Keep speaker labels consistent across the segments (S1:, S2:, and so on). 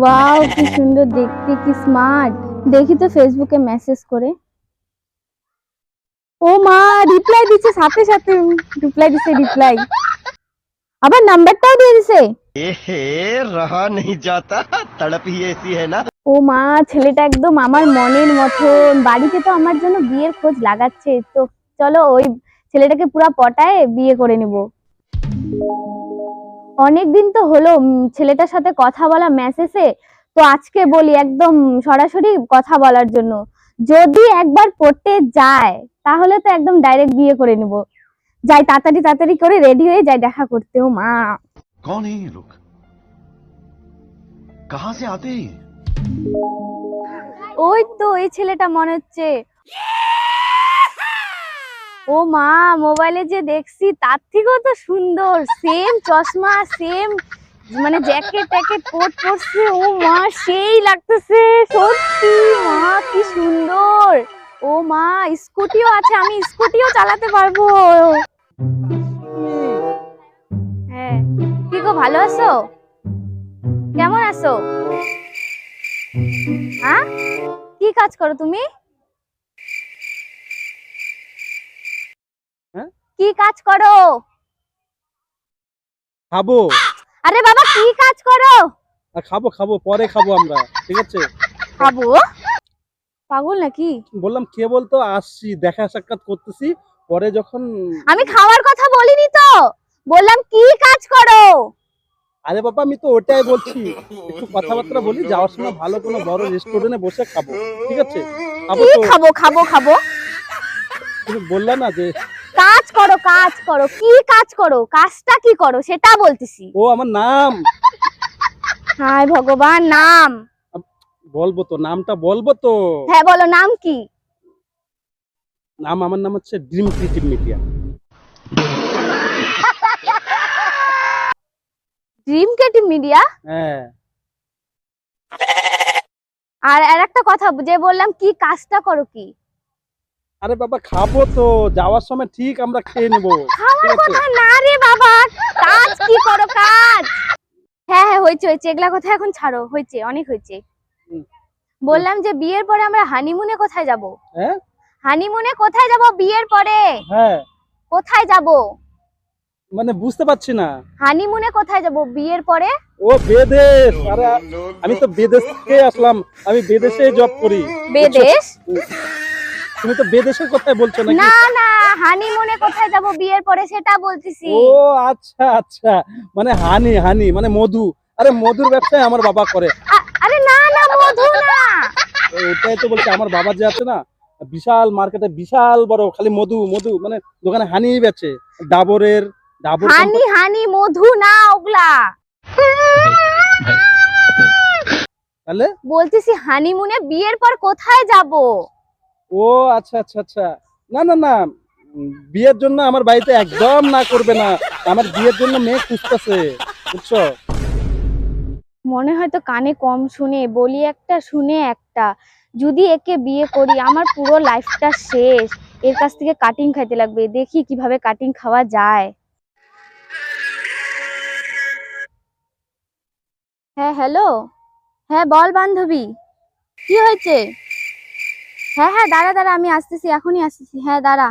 S1: Wow কি সুন্দর দেখতে কি স্মার্ট দেখি তো ফেসবুকে মেসেজ করে। ও মা রিপ্লাই দিচ্ছে সাথে সাথে। রিপ্লাই দিছে রিপ্লাই আবার নাম্বারটাও দিয়ে দিছে।
S2: রহা নেই যাতা তড়পি এসি হ্যায় না।
S1: ও মা ছেলেটা একদম আমার মনের মতন। বাড়িতে তো আমার জন্য বিয়ের খোঁজ লাগাচ্ছে। তো চলো ওই ছেলেটাকে পুরা পটায় বিয়ে করে নেব। অনেকদিন তো হলো ছেলেটার সাথে কথা বলা মেসেজে তো আজকে বলি একদম সরাসরি কথা বলার জন্য। যদি একবার পড়তে যায় তাহলে তো একদম ডাইরেক্ট বিয়ে করে নিব। যাই তাড়াতাড়ি তাড়াতাড়ি করে রেডি হয়ে যাই দেখা করতে ও মা।
S3: কোন এই লোক কাহা সে আতে
S1: ওই তো এই ছেলেটা মনে হচ্ছে। ও মা, মোবাইলে যে দেখছি, তার থেকেও তো সুন্দর। সেম চশমা সেম মানে জ্যাকেট ট্যাকেট কোট পরছে। ও মা, সেই লাগতেছে। সত্যি, মা, কি সুন্দর। ও মা, স্কুটিও আছে, আমি স্কুটিও চালাতে পারব। হ্যাঁ। কি গো, ভালো আছো? কেমন আছো? হ্যাঁ? কি কাজ করো তুমি
S4: হ্যাঁ?
S1: কি কাজ করো?
S4: খাব।
S1: আরে বাবা কি কাজ করো?
S4: খাব খাব পরে খাব আমরা ঠিক আছে?
S1: খাব? পাগল নাকি?
S4: বললাম কে বলতো আসছি দেখা সাক্ষাৎ করতেছি পরে যখন
S1: আমি খাওয়ার কথা বলিনি তো। বললাম কি কাজ করো?
S4: আরে বাবা আমি তো ওটাই বলছি একটু কথাবার্তা বলি যাওয়ার সময় ভালো কোনো বড় রেস্টুরেন্টে বসে খাব ঠিক আছে? খাব
S1: খাব খাব খাব?
S4: তুমি বললা না যে
S1: কাজ করো কাজ করো। কি কাজ করো? কাজটা কি করো? সেটা বলতেছি।
S4: ও আমার নাম।
S1: হায় ভগবান নাম।
S4: বলব তো নামটা বলব তো।
S1: হ্যাঁ বলো নাম কি?
S4: নাম আমার নাম হচ্ছে dream creative media.
S1: Dream creative media?
S4: হ্যাঁ।
S1: আর আর একটা কথা যে বললাম কি কাজটা করো কি?
S4: আরে বাবা খাব তো। যাওয়ার সময় ঠিক আমরা খেয়ে নেব।
S1: খাওয়ার কথা না রে বাবা কাজ কি করো কাজ। হ্যাঁ হ্যাঁ হয়েছে হয়েছে। এগুলা কথা এখন ছাড়ো। হয়েছে অনেক হয়েছে। বললাম যে বিয়ের পরে আমরা হানিমুনে কোথায় যাব?
S4: হ্যাঁ?
S1: হানিমুনে কোথায় যাব বিয়ের পরে?
S4: হ্যাঁ।
S1: কোথায় যাব?
S4: মানে বুঝতে পারছি না।
S1: হানিমুনে কোথায় যাব বিয়ের পরে?
S4: ও বেদেশ। আরে আমি তো বিদেশ থেকে আসলাম। আমি বিদেশে জব করি।
S1: বেদেশ?
S4: তুমি তো বিদেশের কথাই বলছো নাকি?
S1: না না হানিমুনে কোথায় যাব বিয়ের পরে সেটা বলতেছি।
S4: ও আচ্ছা আচ্ছা। মানে হানি হানি মানে মধু। আরে মধুর ব্যবসায় আমার বাবা করে।
S1: আরে না না মধু না।
S4: ওটাই তো বলছি আমার বাবা যে আছে না বিশাল মার্কেটে বিশাল বড় খালি মধু মধু মানে দোকানে হানি বেচে। ডাবরের ডাবর
S1: হানি হানি মধু না ওগুলা।
S4: তাহলে?
S1: বলতেছি হানিমুনে বিয়ের পর কোথায় যাব?
S4: ও আচ্ছা আচ্ছা আচ্ছা। না না না। বিয়ের জন্য আমার বাড়িতে একদম না করবে না। আমার বিয়ের জন্য মেয়ে খুঁজতেছে, বুঝছ?
S1: মনে হয় তো কানে কম শুনে, বলি একটা, শুনে একটা। যদি একে বিয়ে করি, আমার পুরো লাইফটা শেষ। এর কাছ থেকে কাটিং খাইতে লাগবে। দেখি কীভাবে কাটিং খাওয়া যায়। হ্যাঁ হ্যালো হ্যাঁ বল বান্ধবী। কি হয়েছে? হ্যাঁ হ্যাঁ দাঁড়া দাঁড়া আমি আসতেছি এখনই আসতেছি। হ্যাঁ দাঁড়া।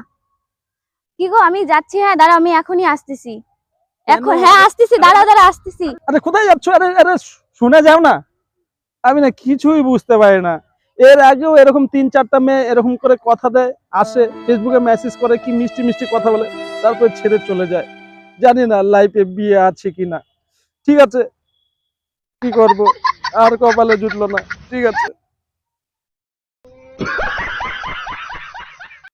S1: কি গো আমি যাচ্ছি হ্যাঁ দাঁড়া আমি এখনই আসতেছি। এখন হ্যাঁ আসতেছি দাঁড়া দাঁড়া আসতেছি।
S5: আরে কোথায় যাচ্ছ? আরে আরে শুনে যাও না। আমি না কিছুই বুঝতে পারি না। এর আগেও এরকম তিন চারটা মেয়ে এরকম করে কথা দেয় আসে ফেসবুকে মেসেজ করে কি মিষ্টি মিষ্টি কথা বলে তারপর ছেড়ে চলে যায়। জানি না লাইফে বিয়ে আছে কিনা। ঠিক আছে। কি করব? আর কপালে জুটলো না। ঠিক আছে।